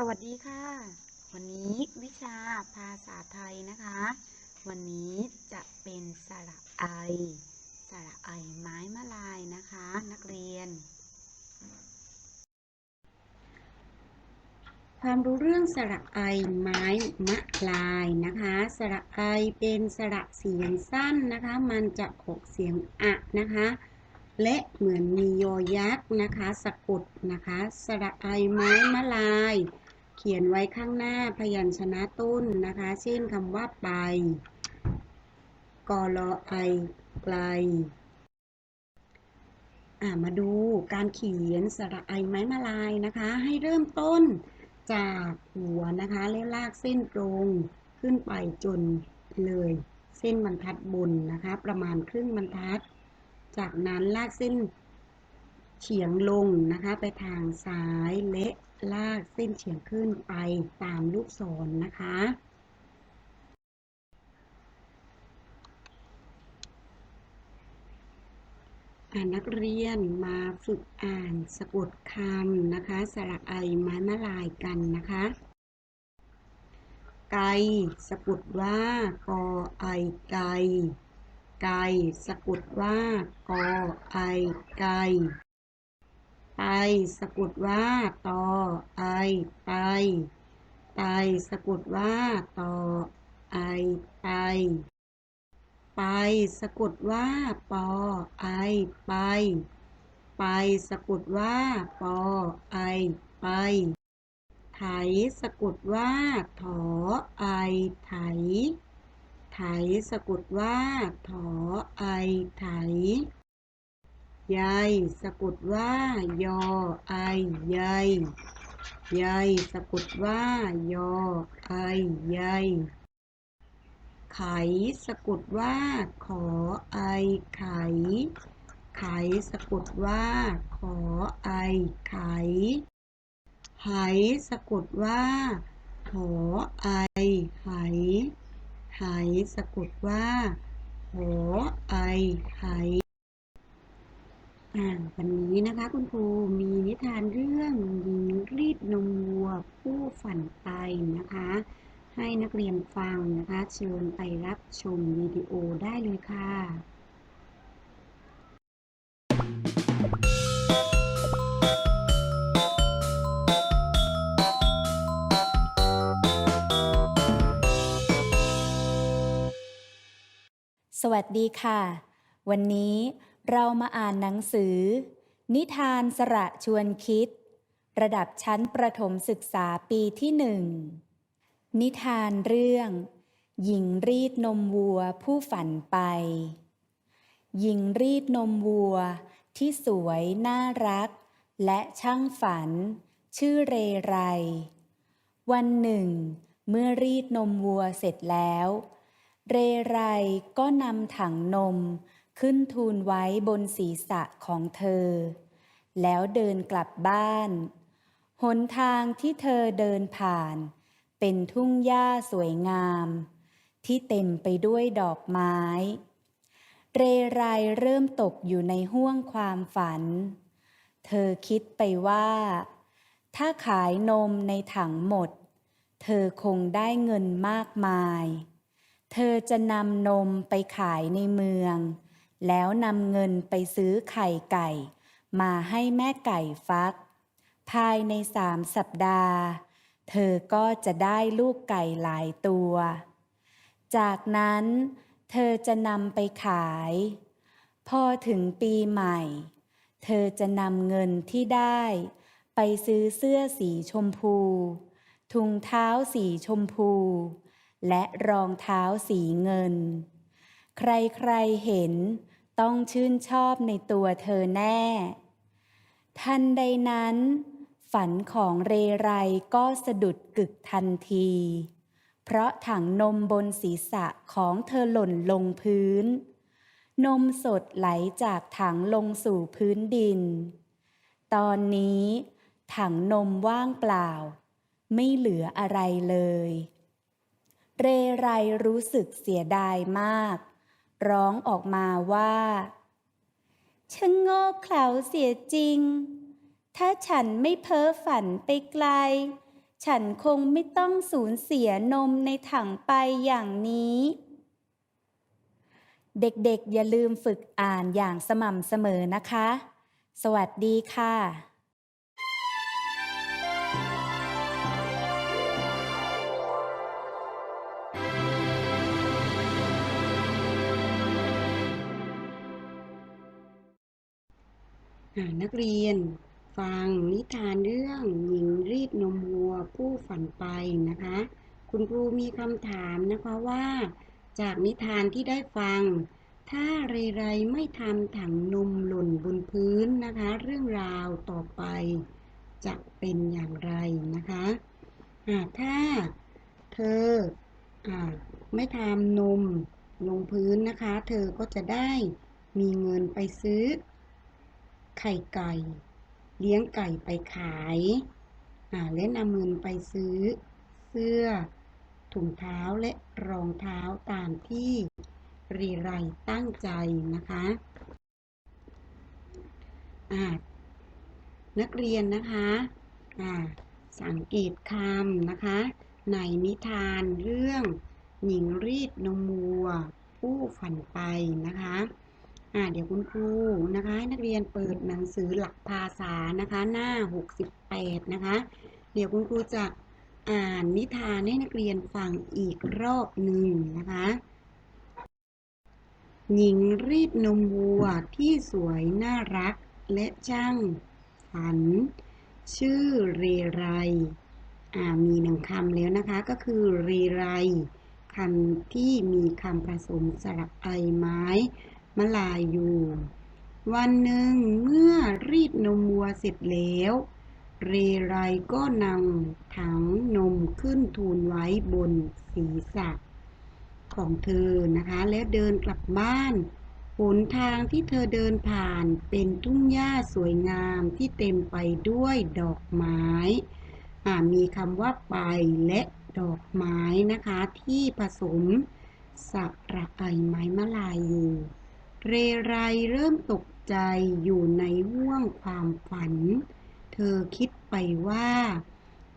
สวัสดีค่ะ วันนี้วิชาภาษาไทยนะคะ วันนี้จะเป็นสระไอ สระไอไม้มะลายนะคะ นักเรียน ความรู้เรื่องสระไอไม้มะลายนะคะ สระไอเป็นสระเสียงสั้นนะคะ มันจะออกเสียงอะนะคะและเหมือนมียอยักษ์นะคะ สะกดนะคะ สระไอไม้มะลาย เขียนไว้ข้างหน้าพยัญชนะต้นนะคะ เช่นคำว่าไปกอลอไอไกลอ่ามาดูการเขียนสระไอไม้มาลายนะคะ ให้เริ่มต้นจากหัวนะคะแล้วลากเส้นตรงขึ้นไปจนเลยเส้นบรรทัดบนนะคะ ประมาณครึ่งบรรทัด จากนั้นลากเส้นเฉียงลงนะคะ ไปทางซ้ายและ ลากเส้นเฉียงขึ้นไปตามลูกศรนนะคะนนักเรียนมาฝึกอ่านสะกดคำนะคะ สระไอไม้มะลายกันนะคะ ไกสะกดว่ากอไอไกไกสะกดว่ากอไอไก ไตสะกดว่าตอไอไตไตสะกดว่าตอไอไตไปสะกดว่าปอไอไป ไปสะกดว่าปอไอไปไถสะกดว่าถอไอไถ ไถสะกดว่าถอไอไถ ยายสะกดว่ายอไอยายยายสะกดว่ายอไอยายไขสะกดว่า ขอไอไข ไขสะกดว่า ขอไอไขไหสะกดว่าหอไอไหไหสะกดว่าหอไอไห วันนี้นะคะคุณครูมีนิทานเรื่องหญิงรีดนมวัวผู้ฝันไปนะคะ ให้นักเรียนฟังนะคะ เชิญไปรับชมวิดีโอได้เลยค่ะสวัสดีค่ะ วันนี้ เรามาอ่านหนังสือ นิทานสระชวนคิด ระดับชั้นประถมศึกษาปีที่หนึ่ง นิทานเรื่อง หญิงรีดนมวัวผู้ฝันไป หญิงรีดนมวัวที่สวยน่ารัก และช่างฝัน ชื่อเรไร วันหนึ่ง เมื่อรีดนมวัวเสร็จแล้ว เรไรก็นำถังนม ขึ้นทูลไว้บนศีรษะของเธอ แล้วเดินกลับบ้าน หนทางที่เธอเดินผ่าน เป็นทุ่งหญ้าสวยงาม ที่เต็มไปด้วยดอกไม้ เรไรเริ่มตกอยู่ในห้วงความฝัน เธอคิดไปว่า ถ้าขายนมในถังหมด เธอคงได้เงินมากมาย เธอจะนำนมไปขายในเมือง แล้วนำเงินไปซื้อไข่ไก่ มาให้แม่ไก่ฟัก ภายในสามสัปดาห์ เธอก็จะได้ลูกไก่หลายตัว จากนั้นเธอจะนำไปขาย พอถึงปีใหม่ เธอจะนำเงินที่ได้ ไปซื้อเสื้อสีชมพู ถุงเท้าสีชมพู และรองเท้าสีเงิน ใครๆเห็นต้องชื่นชอบในตัวเธอแน่ ทันใดนั้น ฝันของเรไรก็สะดุดกึกทันที เพราะถังนมบนศีรษะของเธอหล่นลงพื้น นมสดไหลจากถังลงสู่พื้นดิน ตอนนี้ ถังนมว่างเปล่า ไม่เหลืออะไรเลย เรไรรู้สึกเสียดายมาก ร้องออกมาว่าฉันโง่เขลาเสียจริง ถ้าฉันไม่เพ้อฝันไปไกล ฉันคงไม่ต้องสูญเสียนมในถังไปอย่างนี้ เด็กๆอย่าลืมฝึกอ่านอย่างสม่ำเสมอนะคะ สวัสดีค่ะ นักเรียนฟังนิทานเรื่องหญิงรีดนมวัวผู้ฝันไปนะคะ คุณครูมีคำถามนะคะว่า จากนิทานที่ได้ฟัง ถ้าเรไรไม่ทำถังนมหล่นบนพื้นนะคะ เรื่องราวต่อไป จะเป็นอย่างไรนะคะอ่าถ้าเธออไม่ทำนมลงพื้นนะคะ เธอก็จะได้มีเงินไปซื้อ ไข่ไก่ เลี้ยงไก่ไปขายและนำเงินไปซื้อ เสื้อ ถุงเท้าและรองเท้าตามที่รีไรตั้งใจนะคะนักเรียนนะคะสังเกตคำนะคะ ในนิทานเรื่องหญิงรีดนมวัว ผู้ฝันไปนะคะ อ่าเดี๋ยวคุณครูนะคะให้นักเรียนเปิดหนังสือหลักภาษานะคะ หน้า 68 นะคะ เดี๋ยวคุณครูจะอ่านนิทานให้นักเรียนฟังอีกรอบหนึ่งนะคะ หญิงรีดนมวัวที่สวยน่ารักและช่างฝัน ชื่อเรไรอ่ามีหนึ่งคำแล้วนะคะก็คือเรไรคำที่มีคำผสมสระไอไม้ มลายู วันหนึ่งเมื่อรีดนมวัวเสร็จแล้ว เรไรก็นำถังนมขึ้นทูลไว้บนศีรษะของเธอนะคะ แล้วเดินกลับบ้านหนทางที่เธอเดินผ่านเป็นทุ่งหญ้าสวยงามที่เต็มไปด้วยดอกไม้มีคำว่าไปและดอกไม้นะคะที่ผสมสระไอไม้มะลายู เรไรเริ่มตกใจอยู่ในห่วงความฝัน เธอคิดไปว่า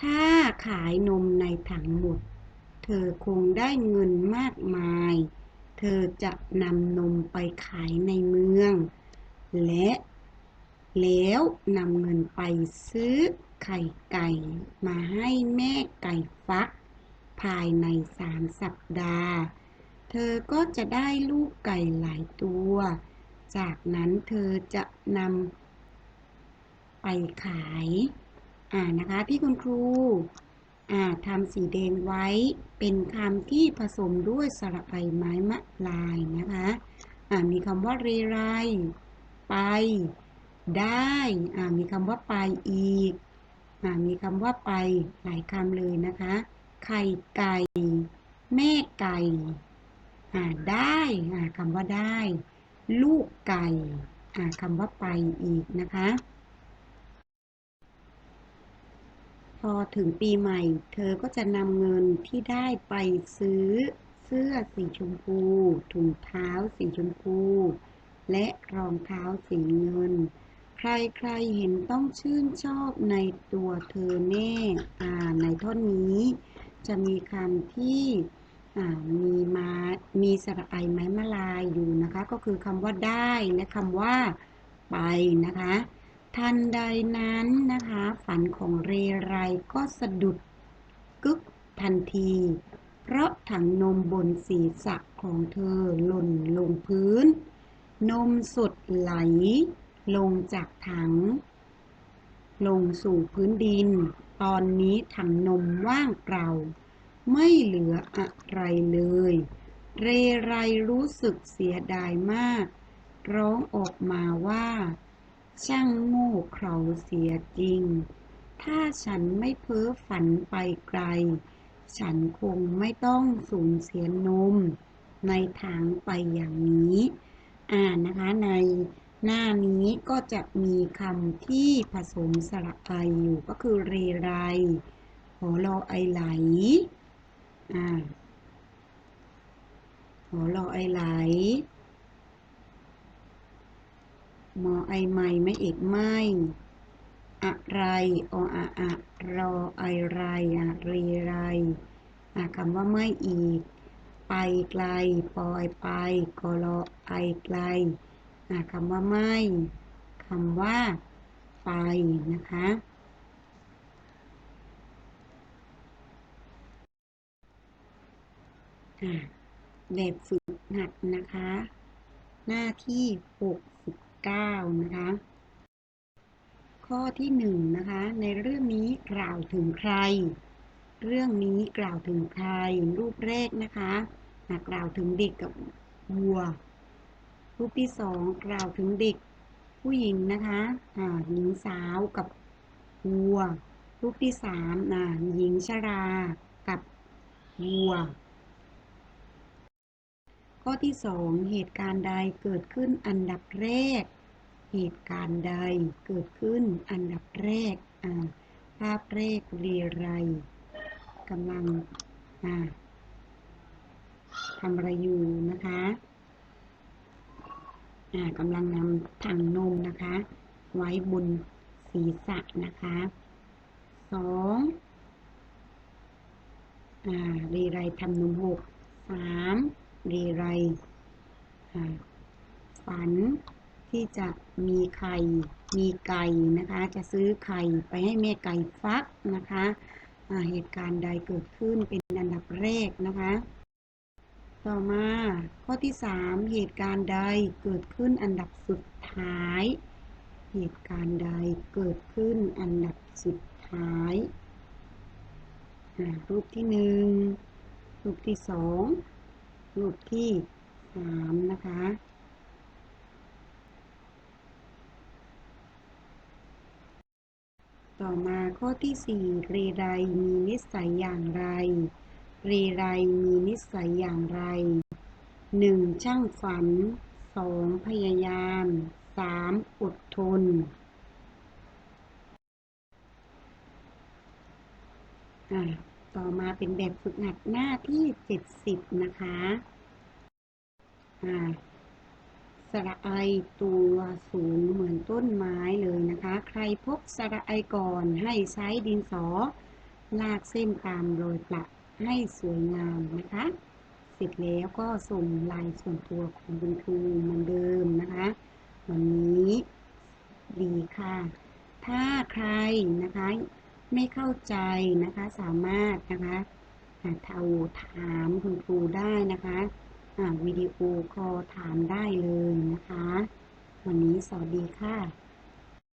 ถ้าขายนมในถังหมด เธอคงได้เงินมากมาย เธอจะนำนมไปขายในเมือง และ แล้วนำเงินไปซื้อไข่ไก่มาให้แม่ไก่ฟัก ภายในสามสัปดาห์ เธอก็จะได้ลูกไก่หลายตัว จากนั้นเธอจะนำไปขาย อ่านะคะที่คุณครู อ่าทำสีแดงไว้เป็นคำที่ผสมด้วยสระไอไม้มะลายนะคะ อ่ามีคำว่าเรไร ไป ได้ อ่ามีคำว่าไปอีก อ่ามีคำว่าไปหลายคำเลยนะคะ ไข่ไก่ แม่ไก่ ได้คำว่าได้ ลูกไก่คำว่าไปอีกนะคะ พอถึงปีใหม่ เธอก็จะนำเงินที่ได้ไปซื้อเสื้อสีชมพู ถุงเท้าสีชมพู และรองเท้าสีเงิน ใครๆเห็นต้องชื่นชอบในตัวเธอแน่ อ่าในท่อนนี้ จะมีคำที่ มีมามีสระไอไม้มาลายอยู่นะคะ ก็คือคำว่าได้และคำว่าไปนะคะ ทันใดนั้นนะคะ ฝันของเรไรก็สะดุดกึกทันที เพราะถังนมบนศีรษะของเธอหล่นลงพื้น นมสดไหล ลงจากถัง ลงสู่พื้นดิน ตอนนี้ถังนมว่างเปล่า ไม่เหลืออะไรเลย เรไรรู้สึกเสียดายมาก ร้องออกมาว่า ช่างโง่เขลาเสียจริง ถ้าฉันไม่เพ้อฝันไปไกล ฉันคงไม่ต้องสูญเสียนม ในถังไปอย่างนี้ อ่านนะคะในหน้านี้ก็จะมีคำที่ผสมสระไออยู่ก็คือเรไรหอรอไอไหล อ่าหอรอไอไหล มอไอไม่ไม่เอกไม่ อะไรออะอะรอไอไรอะรีไรอะคำว่าไม่อีก ไปไกล ปล่อยไปกรอไอไกลอะคำว่าไม่คำว่าไปนะคะ อะ แบบฝึกหัดนะคะ หน้าที่ 69 นะคะ ข้อที่หนึ่งนะคะ ในเรื่องนี้กล่าวถึงใคร เรื่องนี้กล่าวถึงใคร รูปแรกนะคะอะกล่าวถึงเด็กกับวัว รูปที่สองกล่าวถึงเด็กผู้หญิงนะคะหญิงสาวกับวัว รูปที่สามอะหญิงชรากับวัว ข้อที่สองเหตุการณ์ใดเกิดขึ้นอันดับแรก เหตุการณ์ใดเกิดขึ้นอันดับแรกอ่าภาพแรกเรีไรกำลังอ่าทำอะไรอยู่นะคะอ่ากำลังนำถังนมนะคะ ไว้บนศีรษะนะคะสองอ่าเรีไรทำนมหก รีไรฝันที่จะมีไข่ มีไก่นะคะ จะซื้อไข่ไปให้แม่ไก่ฟักนะคะเหตุการณ์ใดเกิดขึ้นเป็นอันดับแรกนะคะ ต่อมาข้อที่สามเหตุการณ์ใดเกิดขึ้นอันดับสุดท้าย เหตุการณ์ใดเกิดขึ้นอันดับสุดท้ายรูปที่หนึ่งรูปที่ สองรูปที่สามนะคะ ต่อมาข้อที่สี่เรไรมีนิสัยอย่างไร เรไรมีนิสัยอย่างไรหนึ่งช่างฝันสองพยายามสามอดทนอ่า ต่อมาเป็นแบบฝึกหัดหน้าที่เจ็ดสิบนะคะอ่าสระไอตัวสูงเหมือนต้นไม้เลยนะคะ ใครพบสระไอก่อนให้ใช้ดินสอ ลากเส้นตามโรยประให้สวยงามนะคะ เสร็จแล้วก็ส่งลายส่วนตัวของคุณครูเหมือนเดิมนะคะ วันนี้ดีค่ะ ถ้าใครนะคะ ไม่เข้าใจนะคะ สามารถนะคะเทาถามคุณครูได้นะคะวิดีโอคอลถามได้เลยนะคะ วันนี้สวัสดีค่ะ